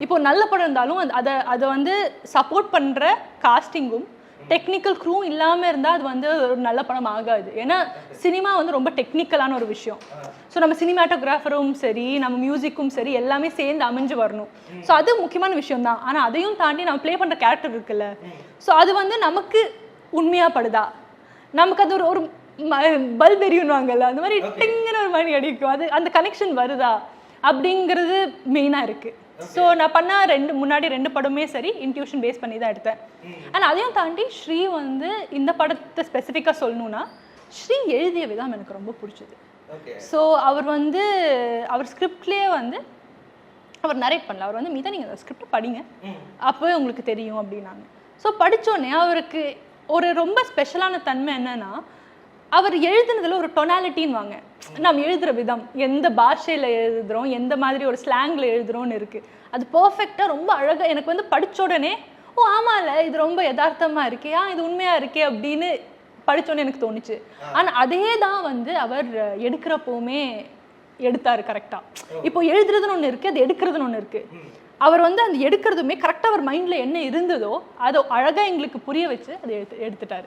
இப்போ நல்ல படம் இருந்தாலும் அது- அதை அதை வந்து சப்போர்ட் பண்ணுற காஸ்டிங்கும் டெக்னிக்கல் க்ரூ இல்லாமல் இருந்தால் அது வந்து ஒரு நல்ல படம் ஆகாது. ஏன்னா சினிமா வந்து ரொம்ப டெக்னிக்கலான ஒரு விஷயம். ஸோ நம்ம சினிமாட்டோகிராஃபரும் சரி நம்ம மியூசிக்கும் சரி எல்லாமே சேர்ந்து அமைஞ்சு வரணும். ஸோ அது முக்கியமான விஷயம் தான் ஆனால் அதையும் தாண்டி நம்ம ப்ளே பண்ணுற கேரக்டர் இருக்குல்ல. ஸோ அது வந்து நமக்கு உண்மையாக படுதா? நமக்கு அது ஒரு ஒரு பல்ப் எரியுன்னுவாங்கல்ல அந்த மாதிரி டிங்குன்னு ஒரு மணி அடிக்கும். அது அந்த கனெக்ஷன் வருதா? அப்படிங்கிறது மெயினாக இருக்குது ஸோ நான் பண்ண ரெண்டு முன்னாடி ரெண்டு படமே சரி இன்ட்யூஷன் பேஸ் பண்ணி தான் எடுத்தேன். ஆனால் அதையும் தாண்டி ஸ்ரீ வந்து இந்த படத்தை ஸ்பெசிஃபிக்காக சொல்லணும்னா ஸ்ரீ எழுதிய விதம் எனக்கு ரொம்ப பிடிச்சது. ஸோ அவர் வந்து அவர் ஸ்கிரிப்ட்லேயே வந்து அவர் நரேட் பண்ணல. அவர் வந்து மீதா நீங்கள் அந்த ஸ்கிரிப்ட் படிங்க. அப்போவே உங்களுக்கு தெரியும் அப்படின்னாங்க. ஸோ படித்தோடனே அவருக்கு ஒரு ரொம்ப ஸ்பெஷலான தன்மை என்னன்னா அவர் எழுதுனதுல ஒரு டொனாலிட்டின்னு வாங்க. நம்ம எழுதுகிற விதம் எந்த பாஷையில் எழுதுகிறோம் எந்த மாதிரி ஒரு ஸ்லாங்கில் எழுதுகிறோன்னு இருக்குது அது பர்ஃபெக்டாக ரொம்ப அழகாக எனக்கு வந்து படிச்ச உடனே ஓ ஆமாம்ல இது ரொம்ப யதார்த்தமாக இருக்கே ஆ இது உண்மையாக இருக்கே அப்படின்னு படிச்சோன்னே எனக்கு தோணுச்சு. ஆனால் அதே தான் வந்து அவர் எடுக்கிறப்போவுமே எடுத்தாரு கரெக்டா இப்போ எழுதுறதுன்னு ஒன்று இருக்கு அது எடுக்கிறதுன்னு ஒன்று இருக்கு. அவர் வந்து அந்த எடுக்கிறதுமே கரெக்டாக அவர் மைண்ட்ல என்ன இருந்ததோ அதை அழகா எங்களுக்கு புரிய வச்சு அதை எடுத்து எடுத்துட்டாரு.